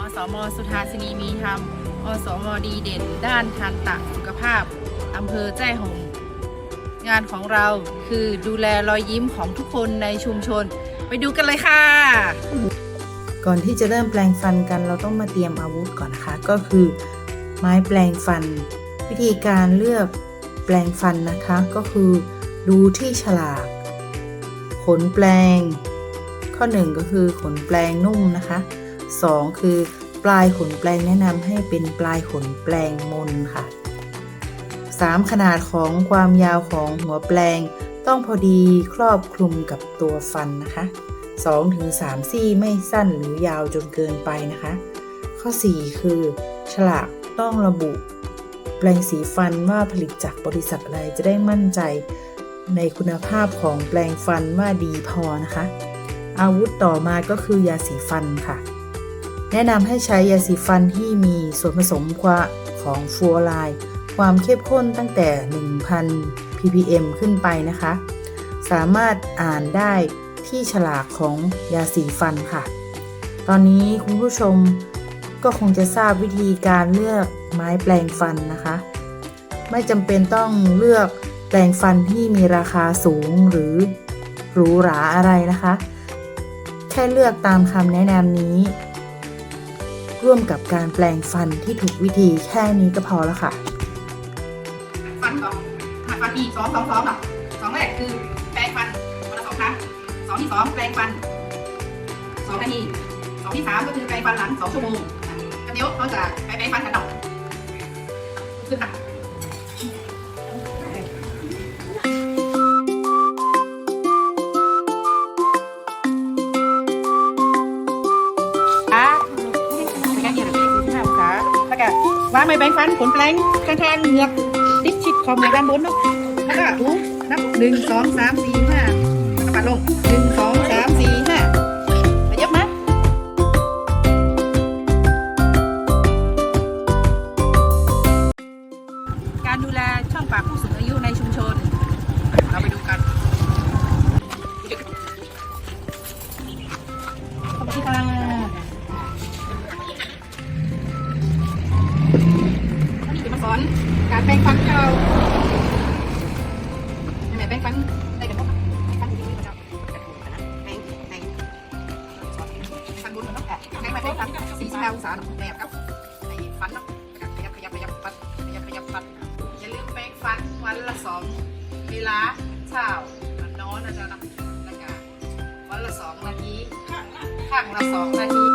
อสุธาสินีมีธรรม อสมดีเด่น ด้านทันตะสุขภาพ อำเภอแจ้ห่มงานของเราคือดูแลรอยยิ้มของทุกคนในชุมชน ไปดูกันเลยค่ะ ก่อนที่จะเริ่มแปลงฟันกันเราต้องมาเตรียมอาวุธก่อนนะคะ ก็คือ ไม้แปลงฟัน วิธีการเลือกแปลงฟันนะคะก็คือดูที่ฉลาก ขนแปลง ข้อ 1 ก็คือขนแปลงนุ่มนะคะ 2 คือ ปลายขนแปลงแนะนำให้เป็นปลายขนแปลงมนค่ะ 3 ขนาดของความยาวของหัวแปลง ต้องพอดีครอบคลุมกับตัวฟันนะคะ2-3ถึง3ซี่ไม่สั้นหรือยาวจนเกินไปนะคะ ข้อ 4 คือ ฉลากต้องระบุ แปลงสีฟันว่าผลิตจากบริษัทอะไรจะได้มั่นใจ ในคุณภาพของแปลงฟันว่าดีพอนะคะ อาวุธต่อมาก็คือยาสีฟันค่ะ แนะนำให้ใช้ยาสีฟันที่มีส่วนผสมของฟูออไรด์ความเข้มข้นตั้งแต่ 1,000 ppm ขึ้นไปนะคะ สามารถอ่านได้ที่ฉลากของยาสีฟันค่ะ ตอนนี้คุณผู้ชมก็คงจะทราบวิธีการเลือกไม้แปลงฟันนะคะ ไม่จำเป็นต้องเลือกแปลงฟันที่มีราคาสูงหรือหรูหราอะไรนะคะ แค่เลือกตามคำแนะนำนี้ ร่วมกับการแปลงฟันที่ถูกวิธีแค่นี้ก็พอแล้วค่ะ ฟันสองหักฟันอีกสองสองสองอะสองแรกคือแปลงฟันวันละสองครั้งสองที่สองแปลงฟันสองนาทีสองที่สามก็คือแปลงฟันหลังสองชั่วโมงก็เดี๋ยวเขาจะไปแปลงฟันกันต่อขึ้นค่อ ก็วางไม้แบงฟันขนแปลงข้างๆเหงือกติดชิดคอบเหงือกด้านบนเนาะแล้วก็ถูนับหนึ่งสองสามสี่ การแปรงฟันให้เราแม่แป้งฟันได้กันพวกแป้งฟันดีๆนะแป้งแป้งฟันบนมันต้องแอบแป้งมาแป้งฟันสี่สิบห้าองศาเนาะแบบครับไอ้ฟันเนาะขยับขยับขยับฟันขยับขยับฟันอย่าลืมแป้งฟันวันละสองเวลาเช้าวันนอนนะจ๊ะนะแล้วก็วันละสองนาทีข้างละสองนาที